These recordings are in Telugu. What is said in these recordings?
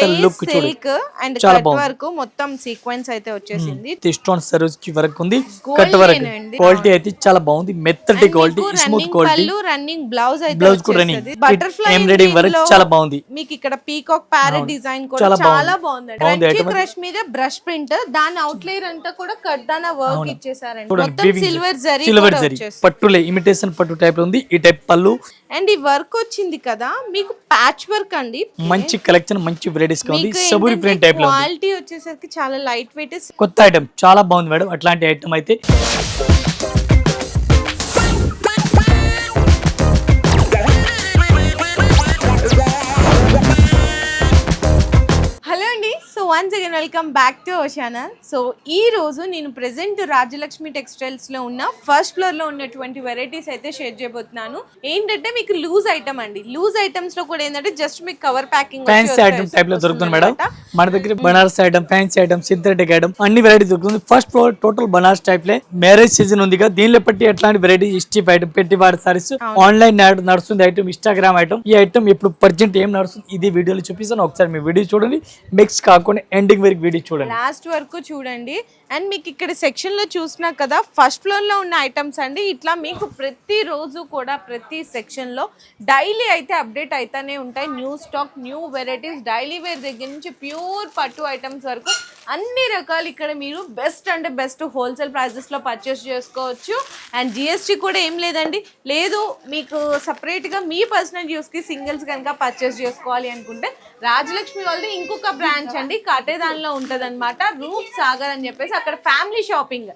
Look silk and cut. Work మొత్తం సీక్వెన్స్ అయితే వచ్చేసింది. స్టోన్ సర్వీస్కి వరకు ఉంది. కట్ వరకు. క్వాలిటీ అయితే చాలా బాగుంది. మెత్తటి quality smooth running quality running blouse అయితే బ్లౌజ్ కూడా రన్నింగ్ బటర్ఫ్లై ఎంబ్రాయిడింగ్ వరకు చాలా బాగుంది. మీకు ఇక్కడ పీకాక్ ప్యారెట్ డిజైన్ కూడా చాలా బాగుంది. క్రష్ మీద బ్రష్ ప్రింట్ దాని అవుట్ లేయర్ అంతా కూడా కడ్డాన వర్క్ ఇచ్చేసారండి. మొత్తం సిల్వర్ జరీ సిల్వర్ జరీ పట్టులే ఇమిటేషన్ పట్టు టైప్లో ఉంది. ఈ టైప్ పళ్ళు. అండ్ ఈ వర్క్ వచ్చింది కదా మీకు ప్యాచ్ వర్క్ అండి. మంచి కలెక్షన్ మంచి వెరైటీస్గా ఉంది సబూరి ప్రింట్ టైప్లో క్వాలిటీ వచ్చేసరికి చాలా లైట్ వెయిట్ కొత్త ఐటమ్ చాలా బాగుంది మేడం. అట్లాంటి ఐటమ్ అయితే once again welcome back to our channel so ఈ రోజు నేను ప్రెసెంట్ రాజలక్ష్మి టెక్స్టైల్స్లో ఉన్న ఫస్ట్ ఫ్లోర్లో ఉన్నటువంటి వెరైటీస్ అయితే షేర్ చేయబోతున్నాను. ఏంటంటే మీకు లూజ్ ఐటమ్ అండి. లూజ్ ఐటమ్స్లో కూడా ఏంటంటే జస్ట్ మీకు కవర్ ప్యాకింగ్ ఫ్యాన్సీ ఐటమ్ టైప్లో దొరుకుతుంది మేడం. మన దగ్గర Banaras item fancy item synthetic item అన్ని వెరైటీ దొరుకుతుంది. First floor total Banaras type లే. మ్యారేజ్ సీజన్ ఉంది కదా దీనిలో బట్టి ఎట్లాంటి వెరైటీ స్టిప్ ఐటమ్ పెట్టి వాడి సారీస్ ఆన్లైన్ నడుస్తుంది ఐటమ్ ఇన్స్టాగ్రామ్ ఐటమ్ ఈ ఐటమ్ ఇప్పుడు ప్రజెంట్ ఏం నడుస్తుంది ఇది వీడియోలో చూపిస్తాను. ఒకసారి మీ వీడియో చూడండి. మిక్స్ కాకుండా ఎండింగ్ వరకు వీడియో చూడండి. లాస్ట్ వరకు చూడండి. అండ్ మీకు ఇక్కడ సెక్షన్లో చూసినా కదా ఫస్ట్ ఫ్లోర్లో ఉన్న ఐటమ్స్ అండి. ఇట్లా మీకు ప్రతి రోజు కూడా ప్రతి సెక్షన్లో డైలీ అయితే అప్డేట్ అయితేనే ఉంటాయి. New stock new varieties daily wear దగ్గర నుంచి ప్యూర్ పట్టు ఐటమ్స్ వరకు అన్ని రకాలు ఇక్కడ మీరు బెస్ట్ అంటే బెస్ట్ హోల్సేల్ ప్రైజెస్లో పర్చేస్ చేసుకోవచ్చు. అండ్ జిఎస్టీ కూడా ఏం లేదండి. లేదు మీకు సపరేట్గా మీ పర్సనల్ యూస్కి సింగిల్స్ కనుక పర్చేస్ చేసుకోవాలి అనుకుంటే రాజలక్ష్మి వాళ్ళది ఇంకొక బ్రాంచ్ అండి. కటేదాన్లో ఉంటుంది అనమాట రూప్ సాగర్ అని చెప్పేసి అక్కడ ఫ్యామిలీ షాపింగ్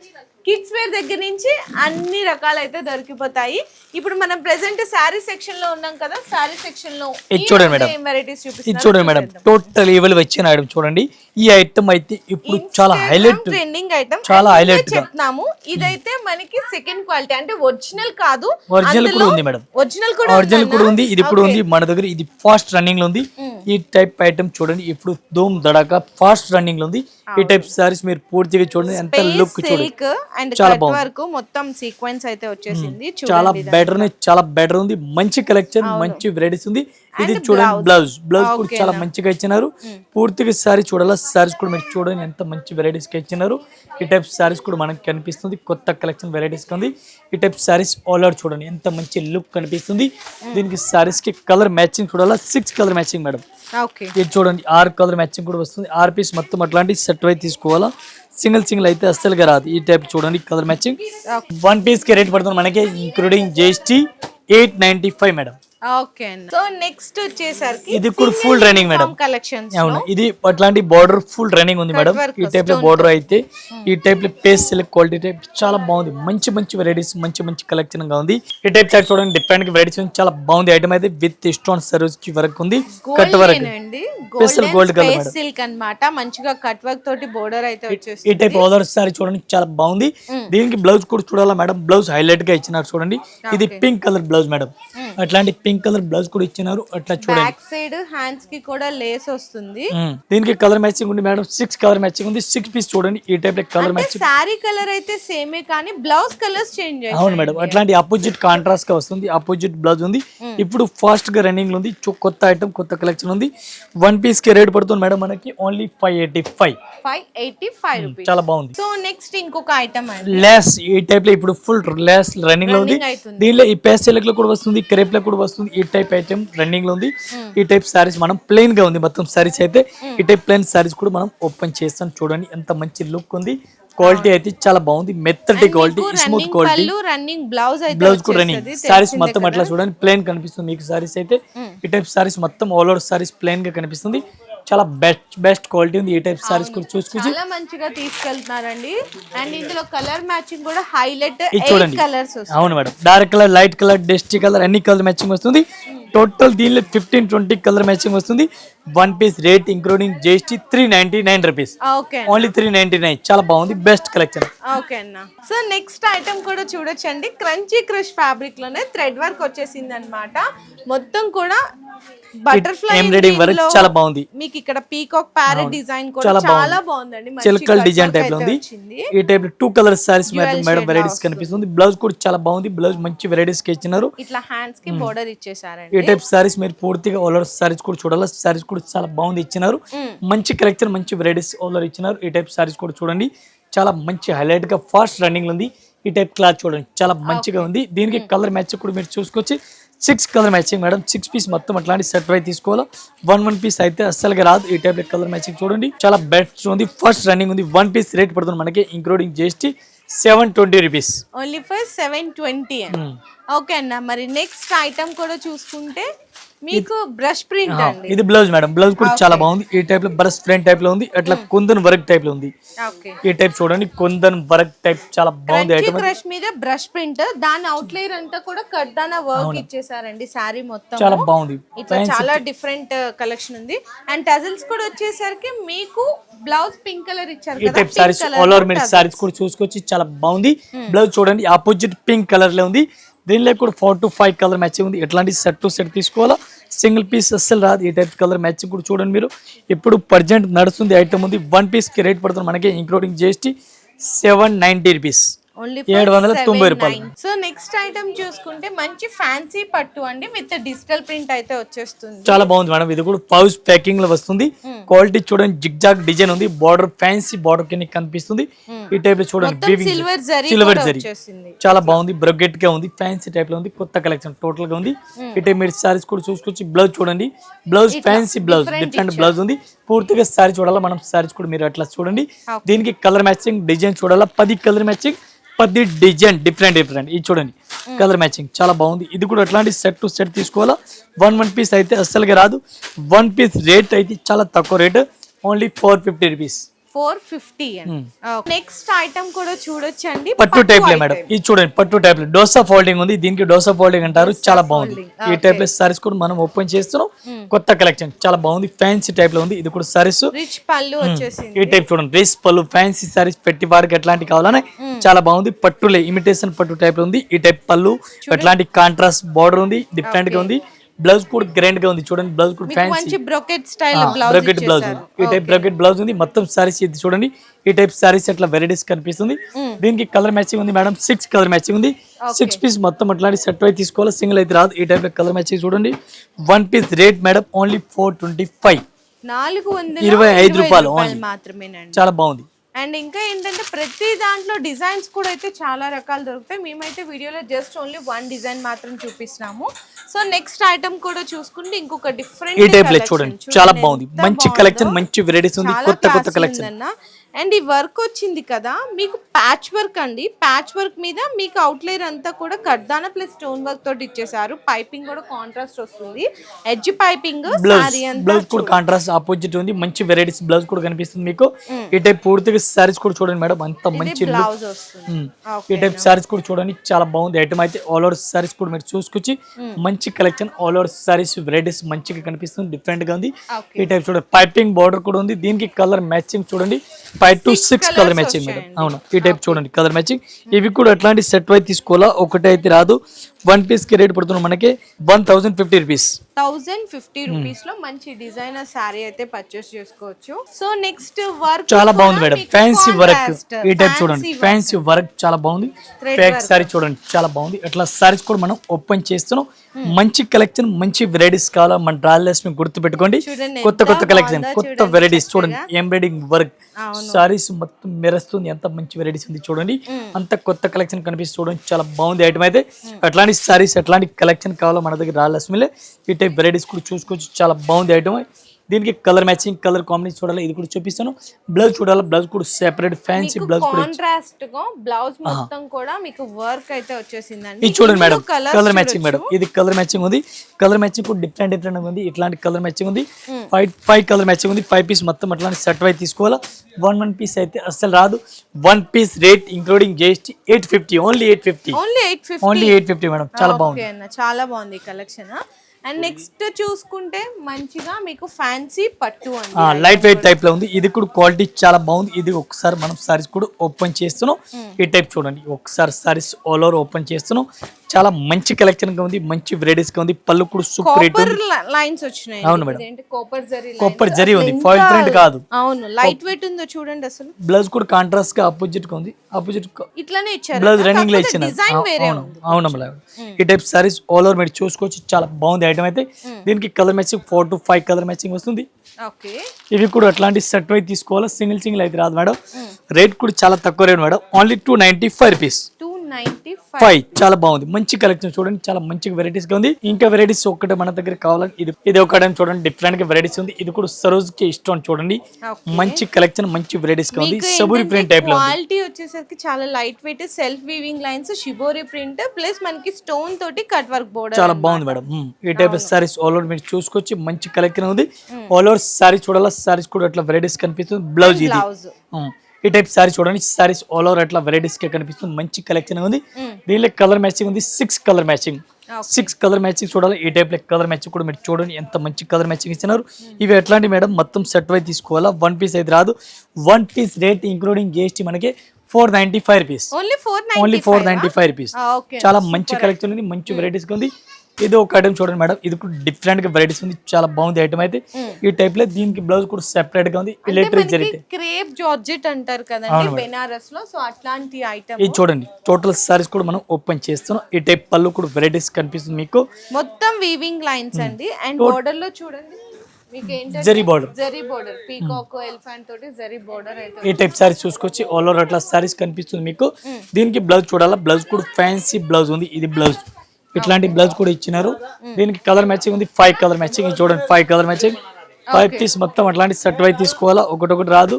కిడ్స్ వేర్ దగ్గర నుంచి అన్ని రకాలు అయితే దొరికిపోతాయి. ఇప్పుడు మనం ప్రెసెంట్ శారీ సెక్షన్లో ఉన్నాం కదా శారీ సెక్షన్లో చూడండి మేడం. వెరైటీస్ చూడండి మేడం. టోటల్ లెవెల్ వచ్చిన ఐటమ్ చూడండి. ఈ ఐటమ్ అయితే ఇప్పుడు చాలా హైలైట్ ట్రెండింగ్ ఐటమ్ చాలా గా. చెప్తున్నాము ఇదైతే మనకి సెకండ్ క్వాలిటీ అంటే ఒరిజినల్ కాదు. ఒరిజినల్ కూడా ఉంది మేడం. ఒరిజినల్ కూడా ఒరిజినల్ కూడా ఉంది. ఇది ఇప్పుడు ఉంది మన దగ్గర. ఇది ఫాస్ట్ రన్నింగ్లో ఉంది. ఈ టైప్ ఐటమ్ చూడండి. ఇప్పుడు ధూమ్ దడాక ఫాస్ట్ రన్నింగ్లో ఉంది. ఈ టైప్ సారీస్ మీరు పూర్తిగా చూడండి ఎంత లుక్ చూడండి చాలా బాగుంది. వర్క్ మొత్తం సీక్వెన్స్ అయితే వచ్చేసింది. చాలా బెటర్ చాలా బెటర్ ఉంది మంచి కలెక్షన్ మంచి వెరైటీస్ ఉంది. ఇది చూడండి బ్లౌజ్ బ్లౌజ్ కూడా చాలా మంచిగా ఇచ్చినారు. పూర్తిగా సారీ చూడాలా? సారీస్ కూడా మీరు చూడండి ఎంత మంచి వెరైటీస్కి ఇచ్చినారు. ఈ టైప్ సారీస్ కూడా మనకి కనిపిస్తుంది కొత్త కలెక్షన్ వెరైటీస్ ఉంది. ఈ టైప్ సారీస్ ఆల్ అవుట్ చూడండి ఎంత మంచి లుక్ కనిపిస్తుంది. దీనికి సారీస్కి కలర్ మ్యాచింగ్ చూడాలా? సిక్స్ కలర్ మ్యాచింగ్ మేడం ఇది చూడండి ఆరు కలర్ మ్యాచింగ్ కూడా వస్తుంది. ఆరు పీస్ మొత్తం అట్లాంటి సెట్ అయి తీసుకోవాలా? సింగిల్ సింగిల్ అయితే అస్సలుగా రాదు. ఈ టైప్ చూడండి కలర్ మ్యాచింగ్. వన్ పీస్కి రేట్ పడుతుంది మనకి including GST eight ninety five madam okay so next వచ్చేసరికి ఇది కూడా full running, madam. కలెక్షన్స్ అవును ఇది అట్లాంటి బార్డర్ ఫుల్ రన్నింగ్ ఉంది మేడం ఈ టైప్లో బార్డర్ అయితే ఈ టైప్లో పేస్ సిల్క్ క్వాలిటీ టైప్ చాలా బాగుంది. మంచి మంచి వెరైటీస్ మంచి మంచి కలెక్షన్గా ఉంది. ఈ టైప్ సైడ్ చూడండి డిఫరెంట్ వెరైటీస్ చాలా బాగుంది. ఐటమ్ అయితే విత్ స్టోన్ సర్వీస్కి వరకు ఉంది. కట్ వరకు colour, స్పేస్ madam. సిల్క్ అన్నమాట. మంచిగా కట్ వర్క్ తోటి బోర్డర్ అయితే ఈ వచ్చేస్తుంది. టైప్ ఓదర్ సారీ చూడండి చాలా బాగుంది. దీనికి బ్లౌజ్ కూడా చూడాలా మేడం బ్లౌజ్ హైలైట్గా ఇచ్చినారు చూడండి. ఇది పింక్ కలర్ బ్లౌజ్ మేడం అట్లాంటి పింక్ కలర్ బ్లౌజ్ కూడా ఇచ్చినారు. అట్లా చూడండి. బ్యాక్ సైడ్ హ్యాండ్స్కి కూడా లేస్ వస్తుంది. దీనికి కలర్ మ్యాచింగ్ ఉంది మేడం. సిక్స్ కలర్ మ్యాచింగ్ ఉంది. సిక్స్ పీస్ చూడండి. ఈ type colour matching sari colour అయితే సేమే కానీ బ్లౌజ్ కలర్స్ చేంజ్ అవును మేడం. అట్లాంటి అపోజిట్ కాంట్రాస్ట్గా వస్తుంది. అపోజిట్ బ్లౌజ్ ఉంది. ఇప్పుడు ఫాస్ట్గా రన్నింగ్ ఉంది. కొత్త ఐటమ్ కొత్త కలెక్షన్ ఉంది. వన్ పీస్కి రేట్ పడుతుంది మేడం మనకి. Only five eighty five five eighty five rupees చాలా బాగుంది. సో నెక్స్ట్ ఇంకొక ఐటమ్ లెస్ ఈ టైప్లో ఇప్పుడు ఫుల్ లెస్ రన్నింగ్లో ఉంది. దీనిలో ఈ పేస్టెల్లో కూడా వస్తుంది. క్రేప్ లో కూడా వస్తుంది. ఈ టైప్ ఐటమ్ రన్నింగ్లో ఉంది. ఈ టైప్ సారీస్ మనం ప్లెయిన్గా ఉంది. మొత్తం సారీస్ అయితే ఈ టైప్ ప్లెయిన్ సారీస్ కూడా మనం ఓపెన్ చేస్తాం. చూడండి ఎంత మంచి లుక్ ఉంది. క్వాలిటీ అయితే చాలా బాగుంది. మెత్తటి quality smooth quality running blouse blouse కూడా రన్నింగ్. సారీస్ మొత్తం అట్లా చూడండి. ప్లెయిన్ కనిపిస్తుంది మీకు సారీస్ అయితే. ఈ టైప్ సారీస్ మొత్తం ఆల్ ఓవర్ సారీస్ ప్లెయిన్గా కనిపిస్తుంది. చాలా బెస్ట్ బెస్ట్ క్వాలిటీ ఉంది. ఈ టైప్ సారీస్ కూడా చూసుకొచ్చి. చాలా మంచిగా తీసుకెళ్తున్నారండి. అండ్ ఇందులో కలర్ మ్యాచింగ్ కూడా హైలైట్ ఎయిట్ చూడండి. కలర్స్ అవును madam. Dark colour light colour dusty colour అన్ని కలర్ మ్యాచింగ్ వస్తుంది. టోటల్ దీనిలో ఫిఫ్టీన్ ట్వంటీ కలర్ మ్యాచింగ్ వస్తుంది. One piece rate including GST three ninety nine rupees okay only three ninety nine చాలా బాగుంది. బెస్ట్ కలెక్షన్ ఓకే అన్న. సో నెక్స్ట్ ఐటమ్ కూడా చూడొచ్చండి. క్రంచీ క్రష్ ఫ్యాబ్రిక్లోనే థ్రెడ్ వర్క్ వచ్చేసింది అనమాట మొత్తం కూడా బటర్ఫ్లై ఎంబ్రాయిడింగ్ వర్క్ చాలా బాగుంది. మీకు ఇక్కడ పీకాక్ ప్యారెట్ డిజైన్ కూడా చాలా బాగుందండి. చిలకల్ డిజైన్ టైప్లో ఉంది. ఈ type two colour saris madam varieties కనిపిస్తుంది. బ్లౌజ్ కూడా చాలా బాగుంది. బ్లౌజ్ మంచి వెరైటీస్కి ఇచ్చినారు. ఇట్లా హ్యాండ్స్కి బోర్డర్ ఈ ఇచ్చేసారండి. టైప్ సారీస్ మీరు పూర్తిగా ఓలర్ సారీస్ కూడా చూడాలి. సారీస్ కూడా చాలా బాగుంది ఇచ్చినారు. మంచి కలెక్షన్ మంచి వెరైటీస్ ఓలర్ ఇచ్చినారు. ఈ టైప్ సారీస్ కూడా చూడండి. చాలా మంచి హైలైట్గా ఫాస్ట్ రన్నింగ్ ఉంది. ఈ టైప్ క్లాత్ చూడండి. చాలా మంచిగా ఉంది. దీనికి కలర్ మ్యాచ్ కూడా మీరు చూసుకోవచ్చు. Six colour matching madam. Six piece మొత్తం అట్లాంటి సెట్ వై తీసుకోవాలా. వన్ వన్ పీస్ అయితే అస్సలుగా రాదు. ఈ టైప్ కలర్ మ్యాచింగ్ చూడండి. చాలా బెస్ట్ ఉంది. ఫస్ట్ రన్నింగ్ ఉంది. వన్ పీస్ రేట్ పడుతుంది మనకి. Including GST seven twenty rupees only for seven twenty okay అన్న. మరి నెక్స్ట్ ఐటమ్ కూడా చూసుకుంటే మీకు బ్రష్ ప్రింట్ అండి. ఇది బ్లౌజ్ మేడం బ్లౌజ్ కూడా చాలా బాగుంది. ఈ టైప్లో బ్రష్ ఫ్రంట్ టైప్లో ఉంది. అట్లా కుందన్ వర్క్ టైప్లో ఉంది. ఈ టైప్ చూడండి కుందన్ వర్క్ టైప్ చాలా బాగుంది ఐటమ్ క్రష్ మీద బ్రష్ ప్రింట్ దాని అవుట్లైర్ అంతా కూడా కడ్దాన వర్క్ ఇచ్చేసారండి శారీ మొత్తం చాలా బాగుంది. ఇట్లా చాలా డిఫరెంట్ కలెక్షన్ ఉంది. అండ్ టజల్స్ కూడా వచ్చేసరికి మీకు బ్లౌజ్ పింక్ కలర్ ఇచ్చారు ఈ టైప్ సారీస్ ఆల్ ఓవర్ మీరు సారీస్ కూడా చూసుకోవచ్చు చాలా బాగుంది. బ్లౌజ్ చూడండి ఆపోజిట్ పింక్ కలర్లో ఉంది. దీనిలో కూడా four to five colour matching ఉంది. ఎట్లాంటి సెట్ టు సెట్ తీసుకోవాలా? సింగిల్ పీస్ అస్సలు రాదు. ఈ టైప్ కలర్ మ్యాచింగ్ కూడా చూడండి మీరు. ఇప్పుడు ప్రజెంట్ నడుస్తుంది ఐటమ్ ఉంది. వన్ పీస్కి రేట్ పడుతుంది మనకి including GST seven ninety rupees ఏడు వందల తొంభై రూపాయలు. సో నెక్స్ట్ ఐటమ్ చూసుకుంటే మంచి ఫ్యాన్సీ పట్టు అండి. విత్ డిజిటల్ ప్రింట్ అయితే వచ్చేస్తుంది. చాలా బాగుంది మేడం. ఇది కూడా పౌచ్ ప్యాకింగ్లో వస్తుంది. క్వాలిటీ చూడండి. జిగ్ జాగ్ డిజైన్ ఉంది. బార్డర్ ఫ్యాన్సీ బార్డర్ కింద కనిపిస్తుంది. ఈ టైప్లో చూడండి సిల్వర్ జరీ సిల్వర్ చాలా బాగుంది బ్రొగెట్గా ఉంది ఫ్యాన్సీ టైప్లో ఉంది కొత్త కలెక్షన్ టోటల్గా ఉంది. ఇటే మీరు సారీస్ కూడా చూసుకోవచ్చు బ్లౌజ్ చూడండి. Blouse fancy blouse different blouse ఉంది. పూర్తిగా సారీ చూడాలా మనం సారీస్ కూడా మీరు అట్లా చూడండి. దీనికి కలర్ మ్యాచింగ్ డిజైన్ చూడాలా పది కలర్ మ్యాచింగ్ పది డిజైన్ డిఫరెంట్ డిఫరెంట్ ఇది చూడండి కలర్ మ్యాచింగ్ చాలా బాగుంది. ఇది కూడా అట్లాంటి సెట్ టు సెట్ తీసుకోవాలా. వన్ వన్ పీస్ అయితే అస్సలుగా రాదు. వన్ పీస్ రేట్ అయితే చాలా తక్కువ rate only four fifty rupees four fifty next item కూడా చూడొచ్చండి. పట్టు టైప్లో మేడం. ఇది చూడండి పట్టు టైప్లో డోసా ఫోల్డింగ్ ఉంది. దీనికి డోసా ఫోల్డింగ్ అంటారు. చాలా బాగుంది. ఈ టైప్లో సారీస్ కూడా మనం ఓపెన్ చేస్తున్నాం. కొత్త కలెక్షన్ చాలా బాగుంది. ఫ్యాన్సీ టైప్లో ఉంది. ఇది కూడా సారీస్ రిచ్ పళ్ళు వచ్చేసింది. ఈ టైప్ చూడండి. రేస్ పళ్ళు ఫ్యాన్సీ సారీస్ పెట్టి వారికి ఎట్లాంటి కావాలని చాలా బాగుంది. పట్టులే. ఇమిటేషన్ పట్టు టైప్లో ఉంది. ఈ టైప్ పళ్ళు ఎట్లాంటి కాంట్రాస్ట్ బార్డర్ ఉంది. డిఫరెంట్గా ఉంది. బ్లౌజ్ కూడా గ్రాండ్గా ఉంది. చూడండి బ్లౌజ్ కూడా ఫ్యాన్సీ మంచి brocade style blouse brocade blouse ఈ టైప్ బ్రకెట్ బ్లౌజ్ ఉంది. మొత్తం సారీస్ ఇది చూడండి. ఈ టైప్ సారీస్ అట్లా వెరైటీస్ కనిపిస్తుంది. దీనికి కలర్ మ్యాచింగ్ ఉంది మేడం సిక్స్ కలర్ మ్యాచింగ్ ఉంది. సిక్స్ పీస్ మొత్తం అట్లాంటి సెట్ అయితే తీసుకోవాలి? సింగిల్ అయితే రాదు. ఈ టైప్ కలర్ మ్యాచింగ్ చూడండి. One piece rate madam only four twenty five ఇరవై ఐదు రూపాయలు చాలా బాగుంది. అండ్ ఇంకా ఏంటంటే ప్రతి దాంట్లో డిజైన్స్ కూడా అయితే చాలా రకాలు దొరుకుతాయి. మేమైతే వీడియోలో జస్ట్ ఓన్లీ వన్ డిజైన్ మాత్రం చూపిస్తున్నాము. సో నెక్స్ట్ ఐటమ్ కూడా చూసుకుంటే ఇంకొక డిఫరెంట్ ఈ టైప్లో చూడండి చాలా బాగుంది. మంచి కలెక్షన్ మంచి వెరైటీస్ ఉంది కొత్త కొత్త కలెక్షన్ అండ్ ఈ వర్క్ వచ్చింది కదా మీకు ప్యాచ్ వర్క్ అండి. ప్యాచ్ వర్క్ మీద మీకు అవుట్లైర్ అంతా కూడా కడ్దాన ప్లస్ స్టోన్ వర్క్ తోటి ఇచ్చేసారు పైపింగ్ కూడా కాంట్రాస్ట్ వస్తుంది. ఎడ్జ్ పైపింగ్ బ్లౌజ్ బ్లౌజ్ కూడా కాంట్రాస్ట్ ఆపోజిట్ ఉంది. మంచి వెరైటీస్ బ్లౌజ్ కూడా కనిపిస్తుంది మీకు. ఈ టైప్ పూర్తిగా సారీస్ కూడా చూడండి మేడం. అంత మంచి. బ్లౌజ్ మ్మ్. ఈ టైప్ సారీస్ కూడా చూడండి. చాలా బాగుంది. ఐటమ్ అయితే ఆల్ ఓవర్ సారీస్ కూడా మీరు చూసుకొచ్చి మంచి collection all over saris varieties మంచిగా కనిపిస్తుంది. డిఫరెంట్గా ఉంది. ఈ టైప్ చూడండి. పైపింగ్ బార్డర్ కూడా ఉంది. దీనికి కలర్ మ్యాచింగ్ చూడండి. Five to six colour matching madam అవును. ఈ టైప్ చూడండి కలర్ మ్యాచింగ్ ఇవి కూడా అట్లాంటి సెట్ వైజ్ తీసుకోవాలా? ఒకటి అయితే రాదు. వన్ పీస్కి రేట్ పడుతుంది మనకి one thousand fifty rupees thousand fifty రూపీస్లో మంచి డిజైనర్ శారీ అయితే పర్చేస్ చేసుకోవచ్చు. సో నెక్స్ట్ వర్క్ చాలా బాగుంది మేడం. ఫ్యాన్సీ వర్క్ ఈ టైప్ చూడండి. ఫ్యాన్సీ వర్క్ చాలా బాగుంది. ప్యాక్ సారీ చూడండి. చాలా బాగుంది. అట్లా సారీస్ కూడా మనం ఓపెన్ చేస్తున్నాం. మంచి కలెక్షన్ మంచి వెరైటీస్ కావాలా మన డ్రాలెస్ గుర్తు పెట్టుకోండి కొత్త కొత్త కలెక్షన్ కొత్త వెరైటీస్ చూడండి. ఎంబ్రాయిడింగ్ వర్క్ సారీస్ మొత్తం మెరుస్తుంది. ఎంత మంచి వెరైటీస్ ఉంది చూడండి. అంత కొత్త కలెక్షన్ కనిపిస్తుంది చూడండి. చాలా బాగుంది ఐటమ్ అయితే. అట్లాంటి సారీస్ అట్లాంటి కలెక్షన్ కావాలో మన దగ్గర రాలక్ష్మిలే ఈ టైప్ వెరైటీస్ కూడా చూసుకోవచ్చు చాలా బాగుంది ఐటమ్ దీనికి కలర్ మ్యాచింగ్ కలర్ కాంబినేషన్ చూడాలి ఇది కూడా చూపిస్తాను. బ్లౌజ్ చూడాలి బ్లౌజ్ కూడా separate fancy blouse contrast blouse మొత్తం కూడా మీకు వర్క్ అయితే వచ్చేసిందండి. ఇది చూడండి మేడం కలర్ మ్యాచింగ్ మేడం. ఇది కలర్ మ్యాచింగ్ ఉంది. కలర్ మ్యాచింగ్ కూడా డిఫరెంట్ డిఫరెంట్ ఉంది. ఇట్లాంటి కలర్ మ్యాచింగ్ ఉంది. ఫైవ్ ఫైవ్ కలర్ మ్యాచింగ్ ఉంది. ఫైవ్ పీస్ మొత్తం అట్లాంటి సెట్ వై తీసుకోవాలా. వన్ వన్ పీస్ అయితే అస్సలు రాదు. One piece rate including GST eight fifty only eight fifty only eight fifty only eight fifty madam చాలా బాగుంది. చాలా బాగుంది కలెక్షన్ అండ్ నెక్స్ట్ చూసుకుంటే మంచిగా మీకు ఫ్యాన్సీ పట్టు అండి. లైట్ వెయిట్ టైప్లో ఉంది. ఇది కూడా క్వాలిటీ చాలా బాగుంది. ఇది ఒకసారి మనం సారీస్ కూడా ఓపెన్ చేస్తున్నాం. ఈ టైప్ చూడండి. ఒకసారి సారీస్ ఆల్ ఓవర్ ఓపెన్ చేస్తున్నాం. చాలా మంచి కలెక్షన్గా ఉంది మంచి వెరైటీస్గా ఉంది. పళ్ళు కూడా సూపర్ రేట్ లైన్స్ వచ్చినాయి అవును మేడం. కాపర్ జరీ జరీ ఉంది, foil print కాదు. అవును లైట్ వెయిట్ ఉందో చూడండి అసలు. బ్లౌజ్ కూడా కాంట్రాస్ట్గా ఆపోజిట్గా ఉంది. ఆపోజిట్ ఇట్లానే ఇచ్చారు. బ్లౌజ్ రన్నింగ్లో ఇచ్చిన. అవును అవును మేడం. ఈ టైప్ సారీస్ ఆల్ ఓవర్ మీరు చూసుకోవచ్చు చాలా బాగుంది ఐటమ్ అయితే. దీనికి colour matching four to five colour matching వస్తుంది. ఓకే. ఇవి కూడా అట్లాంటి సెట్ వైజ్ తీసుకోవాలా? సింగిల్ సింగిల్ అయితే రాదు మేడం. రేట్ కూడా చాలా తక్కువ rate madam. Only two ninety five rupees five. చాలా బాగుంది. మంచి కలెక్షన్ చూడండి. చాలా మంచి వెరైటీస్గా ఉంది. ఇంకా వెరైటీస్ ఒక్కటే మన దగ్గర కావాలని ఇది ఇది ఒక item చూడండి. డిఫరెంట్గా వెరైటీస్ ఉంది. ఇది కూడా సరోజ్కి ఇష్టం చూడండి. మంచి కలెక్షన్ మంచి వెరైటీస్గా ఉంది. సబూరి ప్రింట్ టైప్లో క్వాలిటీ వచ్చేసరికి చాలా light weight self weaving lines shibori print plus మనకి స్టోన్ తోటి కట్ వర్క్ బోర్డర్ చాలా బాగుంది మేడం. ఈ టైప్ సారీస్ ఆల్ ఓవర్ మీరు చూసుకోవచ్చు. మంచి కలెక్షన్ ఉంది. ఆల్ ఓవర్ సారీస్ చూడాలా? సారీస్ కూడా అట్లా వెరైటీస్ కనిపిస్తుంది. బ్లౌజ్ ఇది. ఈ టైప్ సారీ చూడండి సారీస్ ఆల్ ఓవర్ అట్లా వెరైటీస్గా కనిపిస్తుంది. మంచి కలెక్షన్ ఉంది. దీనిలో కలర్ మ్యాచింగ్ ఉంది. Six colour matching six colour matching చూడాలి. ఈ టైప్ కలర్ మ్యాచింగ్ కూడా మీరు చూడండి. ఎంత మంచి కలర్ మ్యాచింగ్ ఇచ్చినారు ఇవి ఎట్లాంటి మేడం మొత్తం సెట్ వై తీసుకోవాలా? వన్ పీస్ అయితే రాదు. One piece rate including GST మనకి four ninety five rupees only four ninety five rupees చాలా మంచి కలెక్షన్ ఉంది. మంచి వెరైటీస్ ఉంది. ఇది ఒక ఐటమ్ చూడండి మేడం. ఇది కూడా డిఫరెంట్గా వెరైటీస్ ఉంది. చాలా బాగుంది ఐటమ్ అయితే. ఈ టైప్లో దీనికి బ్లౌజ్ కూడా సెపరేట్గా ఉంది. ఎలక్ట్రిక్ జరిగితే క్రేప్ జార్జెట్ అంటారు కదండి బెనారస్లో. సో అట్లాంటి ఐటమ్ ఇది చూడండి. టోటల్ సారీస్ కూడా మనం ఓపెన్ చేస్తున్నాం. ఈ టైప్ పళ్ళు కూడా వెరైటీస్ కనిపిస్తుంది మీకు. మొత్తం వీవింగ్ లైన్స్ అండి. అండ్ బోర్డర్లో చూడండి. మీకు ఏంటంటే zari border zari border peacock elephant తోటి జరీ బోర్డర్ అయితే ఈ టైప్ సారీస్ చూసుకొచ్చి ఆల్ ఓవర్ అట్లా సారీస్ కనిపిస్తుంది మీకు. దీనికి బ్లౌజ్ చూడాలా? బ్లౌజ్ కూడా ఫ్యాన్సీ బ్లౌజ్ ఉంది. ఇది బ్లౌజ్ ఇట్లాంటి బ్లౌజ్ కూడా ఇచ్చినారు. దీనికి కలర్ మ్యాచింగ్ ఉంది. Five colour matching. చూడండి five colour matching. Five piece మొత్తం అట్లాంటి సెట్ వై తీసుకోవాలా? ఒకటొకటి రాదు.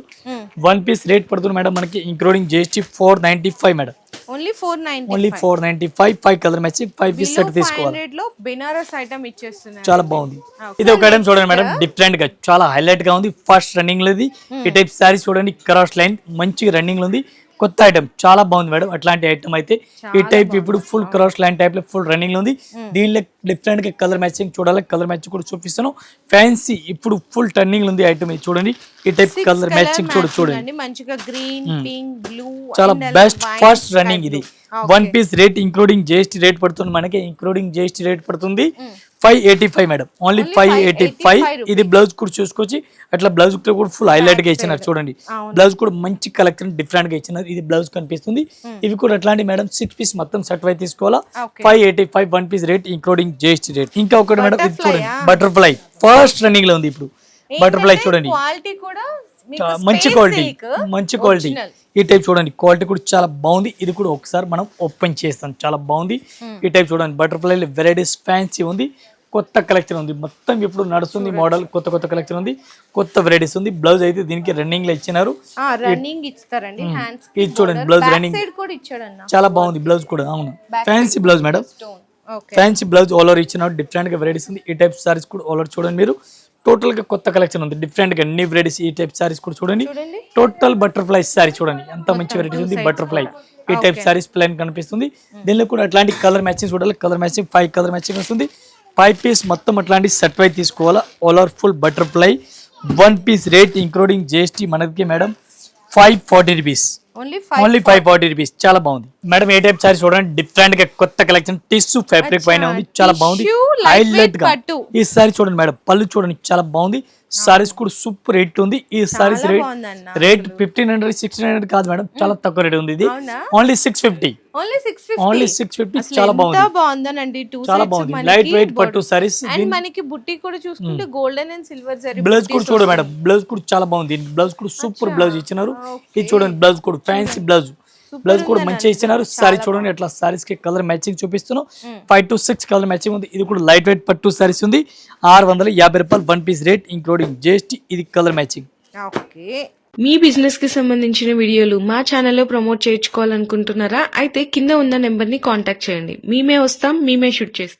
వన్ పీస్ రేట్ పడుతుంది మేడం మనకి including GST four ninety five madam. Only four ninety only four ninety five five colour matching five piece set తీసుకోవాలి. బెనారస్ ఐటమ్ ఇచ్చేస్తున్నారు. చాలా బాగుంది. ఇది ఒక ఐటమ్ చూడండి మేడం డిఫరెంట్గా చాలా హైలైట్గా ఉంది. ఫస్ట్ రన్నింగ్లో ఇది. ఈ టైప్ సారీస్ చూడండి క్రాస్ లైన్ మంచిగా రన్నింగ్లో ఉంది. కొత్త ఐటమ్ చాలా బాగుంది మేడం. అట్లాంటి ఐటమ్ అయితే ఈ టైప్ ఇప్పుడు ఫుల్ క్రాస్ లైన్ టైప్లో ఫుల్ రన్నింగ్లో ఉంది. దీనిలో డిఫరెంట్గా కలర్ మ్యాచింగ్ చూడాలి. కలర్ మ్యాచింగ్ కూడా చూపిస్తాను. ఫ్యాన్సీ ఇప్పుడు ఫుల్ టర్నింగ్ ఉంది ఐటమ్ ఇది చూడండి. ఈ టైప్ కలర్ మ్యాచింగ్ చూడు చూడండి. మంచిగా గ్రీన్ పింక్ బ్లూ చాలా బెస్ట్ ఫస్ట్ రన్నింగ్ ఇది. One piece rate including GST rate పడుతుంది మనకి. ఇంక్లూడింగ్ జిఎస్టీ రేట్ పడుతుంది. Five eighty five madam only five eighty five ఇది బ్లౌజ్ కూడా చూసుకోవచ్చు. అట్లా బ్లౌజ్ కూడా ఫుల్ హైలైట్గా ఇచ్చినారు చూడండి. బ్లౌజ్ కూడా మంచి కలెక్షన్ డిఫరెంట్గా ఇచ్చినారు. ఇది బ్లౌజ్ కనిపిస్తుంది. ఇవి కూడా అట్లాంటి మేడం సిక్స్ పీస్ మొత్తం సెట్ వై తీసుకోవాలా. Five eighty five one piece rate including GST rate ఇంకా ఒకటి మేడం ఇది చూడండి. బటర్ఫ్లై ఫస్ట్ రన్నింగ్లో ఉంది ఇప్పుడు. బటర్ఫ్లై చూడండి. క్వాలిటీ కూడా మంచి క్వాలిటీ మంచి క్వాలిటీ. ఈ టైప్ చూడండి క్వాలిటీ కూడా చాలా బాగుంది. ఇది కూడా ఒకసారి మనం ఓపెన్ చేస్తాం. చాలా బాగుంది. ఈ టైప్ చూడండి బటర్ఫ్లై వెరైటీస్ ఫ్యాన్సీ ఉంది. కొత్త కలెక్షన్ ఉంది. మొత్తం ఇప్పుడు నడుస్తుంది మోడల్ కొత్త కొత్త కలెక్షన్ ఉంది. కొత్త వెరైటీస్ ఉంది. బ్లౌజ్ అయితే దీనికి రన్నింగ్లో ఇచ్చినారు. ఆ రన్నింగ్ ఇస్తారండి. హ్యాండ్స్ ఇది చూడండి బ్లౌజ్ రన్నింగ్ చాలా బాగుంది బ్లౌజ్ కూడా అవును. Fancy blouse madam fancy blouse all over ఇచ్చినారు. డిఫరెంట్గా వెరైటీస్ ఉంది. ఈ టైప్ సారీస్ కూడా ఆల్ ఓవర్ చూడండి మీరు. టోటల్గా కొత్త కలెక్షన్ ఉంది. డిఫరెంట్గా అన్ని వెరైటీస్ ఈ టైప్ సారీస్ కూడా చూడండి. టోటల్ బటర్ఫ్లై సారీ చూడండి. ఎంత మంచి వెరైటీస్ ఉంది. బటర్ఫ్లై ఈ టైప్ సారీస్ ప్లైన్ కనిపిస్తుంది. దీనిలో కూడా అట్లాంటి కలర్ మ్యాచింగ్ చూడాలి. Colour matching five colour matching వస్తుంది. ఫైవ్ పీస్ మొత్తం అట్లాంటి సెట్ వై తీసుకోవాలా? Over full butterfly one piece rate including GST మనకి madam. Five forty rupees only five forty rupees చాలా బాగుంది. మేడం ఏ టైప్ సారీ చూడండి. డిఫరెంట్గా కొత్త కలెక్షన్ టిష్యూ ఫ్యాబ్రిక్ పైన ఉంది. చాలా బాగుంది. హైలైట్గా. ఈ సారీ చూడండి మేడం పళ్ళు చూడండి చాలా బాగుంది. సారీస్ కూడా సూపర్ రేట్ ఉంది. ఈ saris rate. Rate fifteen hundred sixteen hundred కాదు మేడం. చాలా తక్కువ రేట్ ఉంది ఇది? Only six fifty only six fifty చాలా బాగుంది. చాలా బాగుంది. లైట్ వెయిట్ పట్టు సారీస్ మనకి బుట్టి కూడా చూసుకుంటే golden and silver zari blouse కూడా చూడండి మేడం. బ్లౌజ్ కూడా చాలా బాగుంది. బ్లౌజ్ కూడా సూపర్ బ్లౌజ్ ఇచ్చినారు. ఇది చూడండి బ్లౌజ్ కూడా ఫ్యాన్సీ బ్లౌజ్ బ్లౌజ్ కూడా మంచిగా ఇచ్చినారు. సారీ చూడండి అట్లా సారీస్కి కలర్ మ్యాచింగ్ చూపిస్తున్నాం. Five to six colour matching ఉంది. ఇది కూడా లైట్ వెయిట్ పట్టు సారీస్ ఉంది. ఆరు వందల యాభై రూపాయలు one piece rate including GST ఇది కలర్ మ్యాచింగ్ ఓకే. మీ బిజినెస్కి సంబంధించిన వీడియోలు మా ఛానల్లో ప్రమోట్ చేయించుకోవాలనుకుంటున్నారా? అయితే కింద ఉన్న నెంబర్ని కాంటాక్ట్ చేయండి. మేమే వస్తాం మేమే షూట్ చేస్తాం.